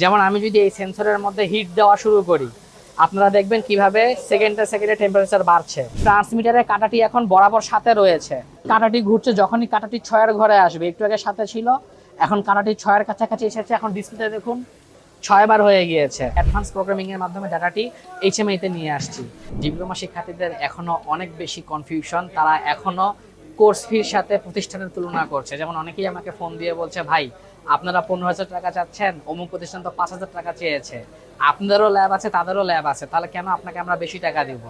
যেমন আমি যদি এই সেন্সরের মধ্যে হিট দেওয়া শুরু করি, আপনারা দেখবেন কীভাবে সেকেন্ডে সেকেন্ডে টেম্পারেচার বাড়ছে। ট্রান্সমিটারের কাঁটাটি এখন বরাবর সাথে রয়েছে। কাঁটাটি ঘুরছে যখনই কাঁটাটি ছয়ের ঘরে আসবে, একটু আগে সাথে ছিল, এখন কাঁটাটি ছয়ের কাছাকাছি এসেছে, এখন ডিসপ্লেতে দেখুন ছয়বার হয়ে গিয়েছে। অ্যাডভান্স প্রোগ্রামিং এর মাধ্যমে ডাটাটি এইচএমআইতে নিয়ে আসছি। ডিপ্লোমা শিক্ষার্থীদের এখনও অনেক বেশি কনফিউশন তারা এখনও কোর্স ফির সাথে প্রতিষ্ঠানের তুলনা করছে। যেমন অনেকেই আমাকে ফোন দিয়ে বলছে, ভাই, আপনারা পনেরো হাজার টাকা চাচ্ছেন, অমুক প্রতিষ্ঠান তো পাঁচ হাজার টাকা চেয়েছে। আপনাদেরও ল্যাব আছে, তাদেরও ল্যাব আছে, তাহলে কেন আপনাকে আমরা বেশি টাকা দিব?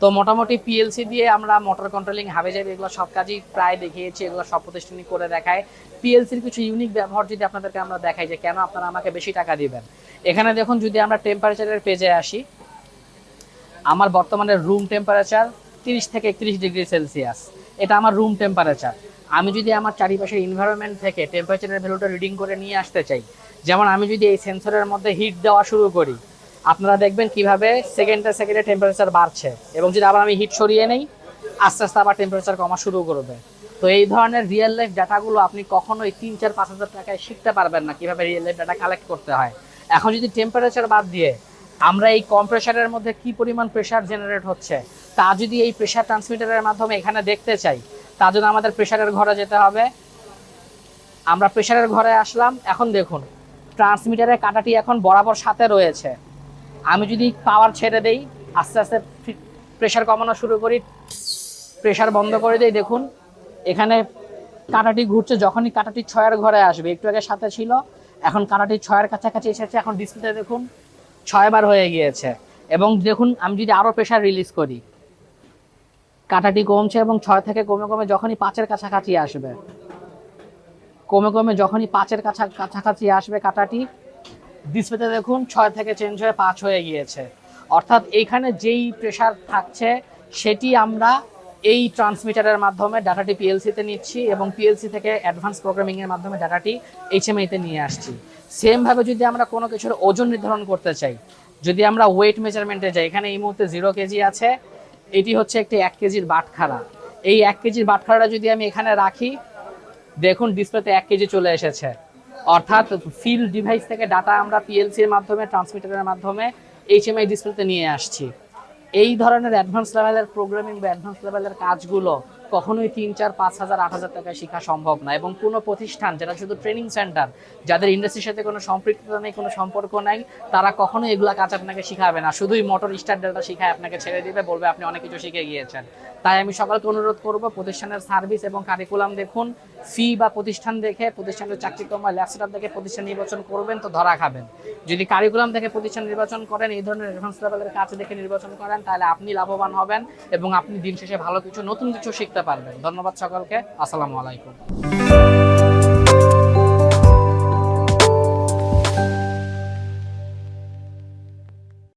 তো মোটামুটি পিএলসি দিয়ে আমরা মোটর কন্ট্রোলিং হাবে যাবে এগুলো সব কাজই প্রায় দেখিয়েছি, এগুলো সব প্রতিষ্ঠানই করে দেখায়। পিএলসির কিছু ইউনিক ব্যবহার যদি আপনাদেরকে আমরা দেখাই যে কেন আপনারা আমাকে বেশি টাকা দিবেন। এখানে দেখুন, যদি আমরা টেম্পারেচারের পেজে আসি, আমার বর্তমানে রুম টেম্পারেচার তিরিশ থেকে একত্রিশ ডিগ্রি সেলসিয়াস এটা আমার রুম টেম্পারেচার আমি যদি আমার চারিপাশের এনভায়রনমেন্ট থেকে টেম্পারেচারের ভ্যালুটা রিডিং করে নিয়ে আসতে চাই, যেমন আমি যদি এই সেন্সরের মধ্যে হিট দেওয়া শুরু করি, আপনারা দেখবেন কীভাবে সেকেন্ডে সেকেন্ডে টেম্পারেচার বাড়ছে এবং যদি আবার আমি হিট সরিয়ে নেই, আস্তে আস্তে আবার টেম্পারেচার কমা শুরু করবে। তো এই ধরনের রিয়েল লাইফ ডাটাগুলো আপনি কখনোই তিন চার পাঁচ হাজার টাকায় শিখতে পারবেন না কীভাবে রিয়েল লাইফ ডাটা কালেক্ট করতে হয়। এখন যদি টেম্পারেচার বাদ দিয়ে আমরা এই কম্প্রেসারের মধ্যে কি পরিমাণ প্রেশার জেনারেট হচ্ছে তা যদি এই প্রেশার ট্রান্সমিটারের মাধ্যমে এখানে দেখতে চাই তার জন্য আমাদের প্রেশারের ঘরে যেতে হবে। আমরা প্রেশারের ঘরে আসলাম, এখন দেখুন ট্রান্সমিটারের কাঁটাটি এখন বরাবর সাথে রয়েছে। আমি যদি পাওয়ার ছেড়ে দেই, আস্তে আস্তে প্রেশার কমানো শুরু করি প্রেশার বন্ধ করে দেই, দেখুন, এখানে কাঁটাটি ঘুরছে, যখনই কাঁটাটি ছয়ের ঘরে আসবে, একটু আগে সাথে ছিল, এখন কাঁটাটি ছয়ের কাছাকাছি এসেছে, এখন ডিসপ্লেতে দেখুন, ছয়বার হয়ে গিয়েছে। এবং দেখুন, আমি যদি আরও প্রেশার রিলিজ করি কাঁটাটি কমছে এবং ছয় থেকে কমে কমে যখনই পাঁচের কাছাকাছি আসবে। কমে কমে যখনই পাঁচের কাছা কাছাকাছি আসবে কাঁটাটি ডিসপ্লেতে দেখুন ছয় থেকে চেঞ্জ হয়ে পাঁচ হয়ে গিয়েছে। অর্থাৎ এইখানে যেই প্রেসার থাকছে, সেটি আমরা এই ট্রান্সমিটারের মাধ্যমে ডাটাটি পিএলসিতে নিচ্ছি এবং পিএলসি থেকে অ্যাডভান্স প্রোগ্রামিংয়ের মাধ্যমে ডাটাটি এইচএমআইতে নিয়ে আসছি। সেমভাবে যদি আমরা কোনো কিছুর ওজন নির্ধারণ করতে চাই, যদি আমরা ওয়েট মেজারমেন্টে যাই, এখানে এই মুহূর্তে জিরো কেজি আছে এটি হচ্ছে একটি এক কেজির বাটখারা। এই এক কেজির বাটখারাটা যদি আমি এখানে রাখি, দেখুন ডিসপ্লেতে এক কেজি চলে এসেছে। অর্থাৎ ফিল ডিভাইস থেকে ডাটা আমরা পিএলসির মাধ্যমে ট্রান্সমিটারের মাধ্যমে এইচএমআই ডিসপ্লেতে নিয়ে আসছি। এই ধরনের অ্যাডভান্স লেভেলের প্রোগ্রামিং বা অ্যাডভান্স লেভেলের কাজগুলো কখনোই তিন, চার, পাঁচ হাজার, আট হাজার টাকায় শেখা সম্ভব না। এবং কোনো প্রতিষ্ঠান, যারা শুধু ট্রেনিং সেন্টার যাদের ইন্ডাস্ট্রির সাথে কোনো সম্পৃক্ততা নেই, কোনো সম্পর্ক নাই, তারা কখনো এগুলা কাজ আপনাকে শিখাবে না। শুধুই মোটর স্টার্ট ডাটা শিখায় আপনাকে ছেড়ে দিবে, বলবে আপনি অনেক কিছু শিখে গিয়েছেন। তাই আমি সকলকে অনুরোধ করব, প্রতিষ্ঠানের সার্ভিস এবং কারিকুলাম দেখুন ফি বা প্রতিষ্ঠান দেখে, প্রতিষ্ঠানের চাকরিক্রম বা ল্যাপটপ দেখে প্রতিষ্ঠান নির্বাচন করবেন তো ধরা খাবেন। যদি কারিকুলাম দেখে প্রতিষ্ঠান নির্বাচন করেন, এই ধরনের অ্যাডভান্স লেভেলের কাজ দেখে নির্বাচন করেন, তাহলে আপনি লাভবান হবেন এবং আপনি দিন শেষে ভালো কিছু, নতুন কিছু শিখতে পারবেন। ধন্যবাদ সকলকে। আসসালামু আলাইকুম।